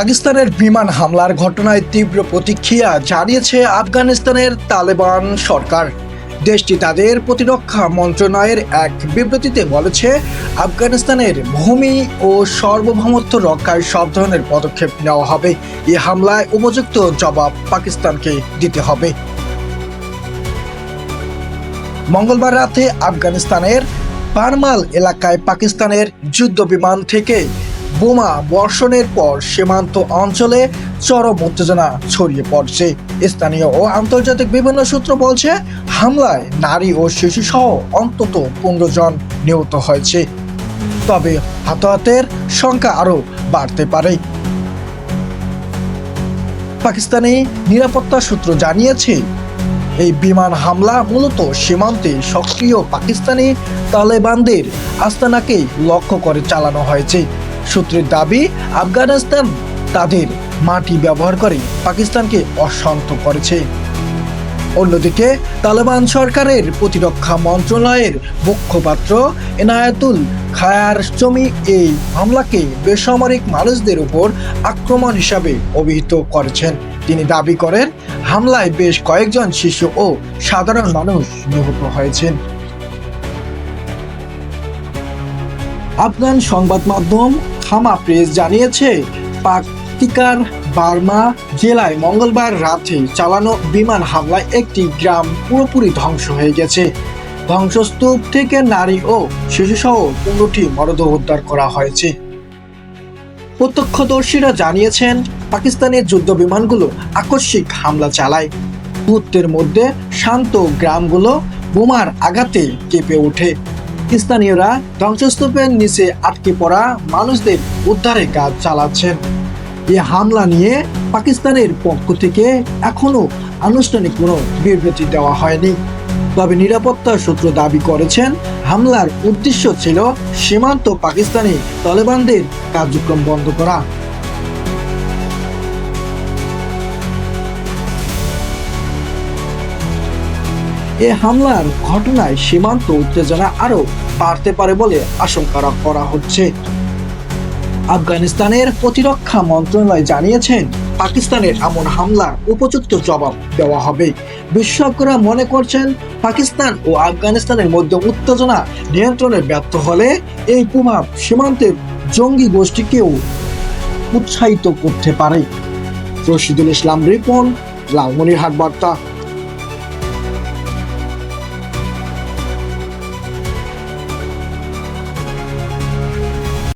পাকিস্তানের বিমান হামলার ঘটনায় তীব্র প্রতিক্রিয়া জানিয়েছে আফগানিস্তানের তালেবান সরকার। দেশটি তাদের প্রতিরক্ষা মন্ত্রণালয়ের এক বিবৃতিতে বলেছে, আফগানিস্তানের ভূমি ও সার্বভৌমত্ব রক্ষায় সব ধরনের পদক্ষেপ নেওয়া হবে। এই হামলায় উপযুক্ত জবাব পাকিস্তানকে দিতে হবে। মঙ্গলবার রাতে আফগানিস্তানের পারমাল এলাকায় পাকিস্তানের যুদ্ধ বিমান থেকে বোমা বর্ষণের পর সীমান্ত অঞ্চলে চরম উত্তেজনা ছড়িয়ে পড়ছে। স্থানীয় ও আন্তর্জাতিক বিভিন্ন সূত্র বলছে, হামলায় নারী ও শিশু সহ অন্তত পনেরো জন নিহত হয়েছে। তবে হতাহতের সংখ্যা আরও বাড়তে পারে। পাকিস্তানি নিরাপত্তা সূত্র জানিয়েছে, এই বিমান হামলা মূলত সীমান্তে সক্রিয় পাকিস্তানি তালেবানদের আস্তানাকে লক্ষ্য করে চালানো হয়েছে। সূত্রের দাবি, আফগানিস্তান তাদের মাটি ব্যবহার করে পাকিস্তানকে অশান্ত করেছে। অন্যদিকে, তালেবান সরকারের প্রতিরক্ষা মন্ত্রণালয়ের মুখপাত্র এনায়াতুল খায়ার চমি এই হামলাকে বেসামরিক মানুষদের উপর আক্রমণ হিসাবে অভিহিত করেছেন। তিনি দাবি করেন, হামলায় বেশ কয়েকজন শিশু ও সাধারণ মানুষ নিহত হয়েছেন। আফগান সংবাদ মাধ্যম হামা প্রেস জানিয়েছে পাক তিকার বার্মা জেলায় মঙ্গলবার রাতে চালানো বিমান হামলায় একটি গ্রাম পুরোপুরি ধ্বংস হয়ে গেছে। ধ্বংসস্তূপ থেকে নারী ও শিশুসহ পনেরোটি মরদেহ উদ্ধার করা হয়েছে। প্রত্যক্ষদর্শীরা জানিয়েছেন, পাকিস্তানের যুদ্ধ বিমানগুলো আকস্মিক হামলা চালায়। মুহূর্তের মধ্যে শান্ত গ্রামগুলো বোমার আঘাতে কেঁপে ওঠে। স্থানীয়রা ধ্বংসস্তূপের নিচে আটকে পড়া মানুষদের উদ্ধারে কাজ চালাচ্ছেন। এ হামলা নিয়ে পাকিস্তানের পক্ষ থেকে এখনও আনুষ্ঠানিক কোনো বিবৃতি দেওয়া হয়নি। তবে নিরাপত্তা সূত্র দাবি করেছেন, হামলার উদ্দেশ্য ছিল সীমান্ত পাকিস্তানি তালেবানদের কার্যক্রম বন্ধ করা। এ হামলার ঘটনায় সীমান্ত উত্তেজনা আরও বাড়তে পারে বলে আশঙ্কা করা হচ্ছে। আফগানিস্তানের প্রতিরক্ষা মন্ত্রণালয় জানিয়েছেন, পাকিস্তানের এমন হামলার উপযুক্ত জবাব দেওয়া হবে। বিশেষজ্ঞরা মনে করছেন, পাকিস্তান ও আফগানিস্তানের মধ্যে উত্তেজনা নিয়ন্ত্রণে ব্যর্থ হলে এই প্রভাব সীমান্তের জঙ্গি গোষ্ঠীকেও উৎসাহিত করতে পারে। রশিদুল ইসলাম রিপন, লালমনিরহাট বার্তা।